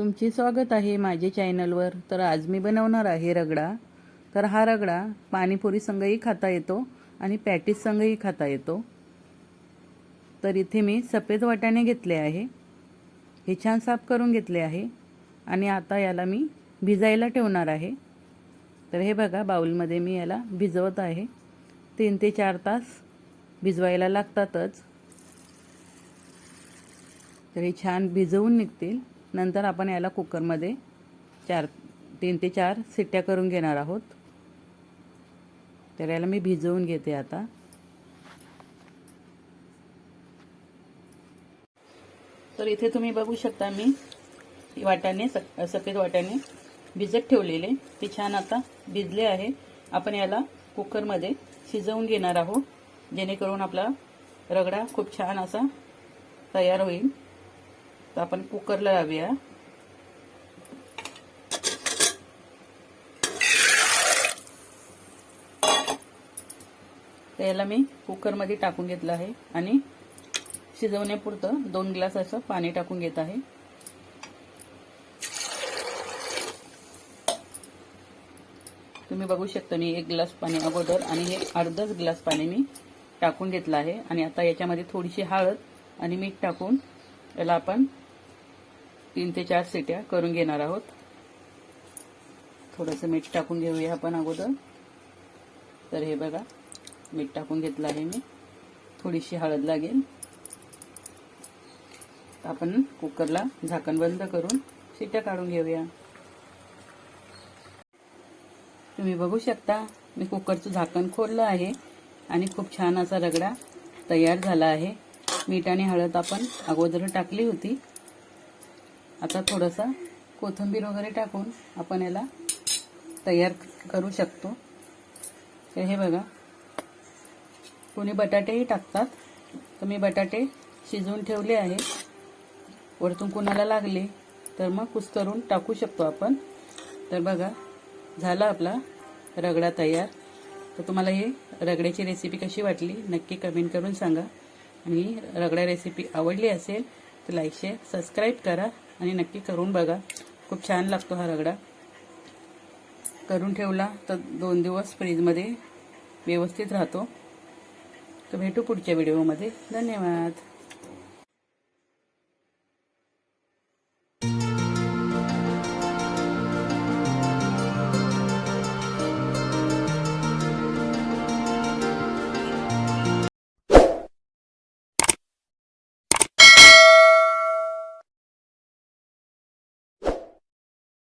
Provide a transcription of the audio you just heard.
तुमचे स्वागत आहे माझे चॅनलवर. तर आज मी बनवणार आहे रगडा. तर हा रगडा पाणीपुरी संगही खाता येतो आणि पॅटीस संगही खाता येतो. तर इथे मी सफेद वाटाणे घेतले आहे. हे छान साफ करून घेतले आहे. आणि आता याला मी भिजायला ठेवणार आहे. तर हे बघा बाऊलमध्ये मी याला भिजवत आहे. तीन ते चार तास भिजवायला लागतातच. तर हे छान भिजवून निघतील. नंतर आपण याला कुकरमध्ये चार तीन ते चार सिट्ट्या करून घेणार आहोत. तर याला मी भिजवून घेते आता. तर इथे तुम्ही बघू शकता मी वाटाने स सफेद वाटाने भिजत ठेवलेले. ते छान आता भिजले आहे. आपण याला कुकरमध्ये शिजवून घेणार आहोत. जेणेकरून आपला रगडा खूप छान असा तयार होईल. तर आपण कुकरला लावूया. तर याला मी कुकरमध्ये टाकून घेतलं आहे आणि शिजवण्यापुरतं दोन ग्लास असं पाणी टाकून घेत आहे. तुम्ही बघू शकता मी एक ग्लास पाणी अगोदर आणि हे अर्धच ग्लास पाणी मी टाकून घेतलं आहे. आणि आता याच्यामध्ये थोडीशी हळद आणि मीठ टाकून याला आपण तीन ते चार सिट्या करून घेणार आहोत. थोडंसं मीठ टाकून घेऊया आपण अगोदर. तर हे बघा मीठ टाकून घेतलं आहे मी. थोडीशी हळद लागेल. आपण कुकरला झाकण बंद करून शिट्या काढून घेऊया. तुम्ही बघू शकता मी कुकरचं झाकण खोललं आहे आणि खूप छान असा रगडा तयार झाला आहे. मीठ आणि हळद आपण अगोदर टाकली होती. आता थोडंसं कोथिंबीर वगैरे टाकून आपण याला तयार करू शकतो. तर हे बघा. कोणी बटाटेही टाकतात. तर मी बटाटे शिजवून ठेवले आहे. वरतून कुणाला लागले तर मग कुस्करून टाकू शकतो आपण. तर बघा झाला आपला रगडा तयार. तर तुम्हाला ही रगड्याची रेसिपी कशी वाटली नक्की कमेंट करून सांगा. आणि रगडा रेसिपी आवडली असेल तर लाईक शेअर सबस्क्राईब करा. आणि नक्की करून बघा. खूप छान लागतो हा रगडा. करून ठेवला तर दोन दिवस फ्रीजमध्ये व्यवस्थित राहतो. तर भेटू पुढच्या व्हिडिओमध्ये. धन्यवाद.